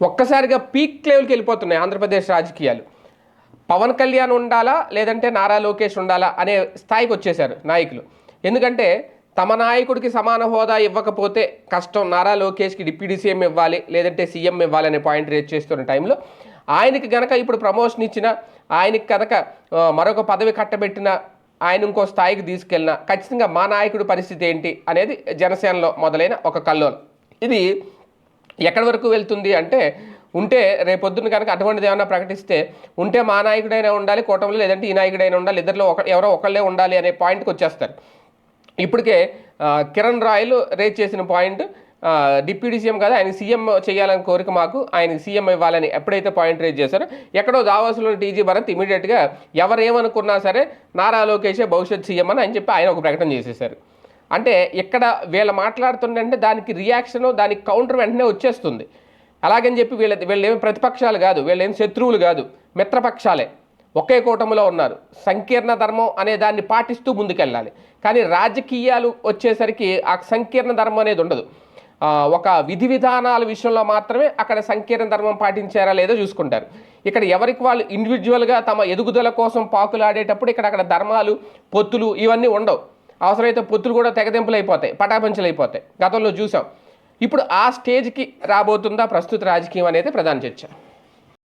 ఒక్కసారిగా పీక్ లెవెల్కి వెళ్ళిపోతున్నాయి ఆంధ్రప్రదేశ్ రాజకీయాలు. పవన్ కళ్యాణ్ ఉండాలా లేదంటే నారా లోకేష్ ఉండాలా అనే స్థాయికి వచ్చేశారు నాయకులు. ఎందుకంటే తమ నాయకుడికి సమాన హోదా ఇవ్వకపోతే కష్టం నారా లోకేష్కి డిప్యూటీ సీఎం ఇవ్వాలి లేదంటే సీఎం ఇవ్వాలి అనే పాయింట్ రేజ్ చేస్తున్న టైంలో ఆయనకి గనక ఇప్పుడు ప్రమోషన్ ఇచ్చిన ఆయనకి కనుక మరొక పదవి కట్టబెట్టిన ఆయన ఇంకో స్థాయికి తీసుకెళ్ళిన ఖచ్చితంగా మా నాయకుడి పరిస్థితి ఏంటి అనేది జనసేనలో మొదలైన ఒక కల్లోలం. ఇది ఎక్కడి వరకు వెళ్తుంది అంటే ఉంటే రేపొద్దున కనుక అటువంటిది ఏమైనా ప్రకటిస్తే ఉంటే మా నాయకుడైనా ఉండాలి కూటమిలో లేదంటే ఈ నాయకుడైనా ఉండాలి ఇద్దరిలో ఒక ఎవరో ఒకళ్ళే ఉండాలి అనే పాయింట్కి వచ్చేస్తారు. ఇప్పటికే కిరణ్ రాయలు రేజ్ చేసిన పాయింట్ డిప్యూటీ సీఎం కదా ఆయన సీఎం చేయాలని కోరిక మాకు ఆయన సీఎం ఇవ్వాలని ఎప్పుడైతే పాయింట్ రేజ్ చేశారో ఎక్కడో దావాసులో టీజీ భరత్ ఇమీడియట్గా ఎవరేమనుకున్నా సరే నారా లోకేషే భవిష్యత్ సీఎం అని అని చెప్పి ఆయన ఒక ప్రకటన చేసేశారు అంటే ఇక్కడ వీళ్ళు మాట్లాడుతుండంటే దానికి రియాక్షను దానికి కౌంటర్ వెంటనే వచ్చేస్తుంది. అలాగని చెప్పి వీళ్ళ వీళ్ళేమి ప్రతిపక్షాలు కాదు వీళ్ళేం శత్రువులు కాదు మిత్రపక్షాలే. ఒకే కూటమిలో ఉన్నారు. సంకీర్ణ ధర్మం అనే దాన్ని పాటిస్తూ ముందుకెళ్ళాలి. కానీ రాజకీయాలు వచ్చేసరికి ఆ సంకీర్ణ ధర్మం అనేది ఉండదు. ఒక విధి విధానాల విషయంలో మాత్రమే అక్కడ సంకీర్ణ ధర్మం పాటించారా లేదో చూసుకుంటారు. ఇక్కడ ఎవరికి వాళ్ళు ఇండివిజువల్గా తమ ఎదుగుదల కోసం పాకులాడేటప్పుడు ఇక్కడ అక్కడ ధర్మాలు పొత్తులు ఇవన్నీ ఉండవు. అవసరమైతే పొత్తులు కూడా తెగదెంపులు అయిపోతాయి పటాపంచలు అయిపోతాయి. గతంలో చూసాం. ఇప్పుడు ఆ స్టేజ్కి రాబోతుందా ప్రస్తుత రాజకీయం అనేది ప్రధాన చర్చ.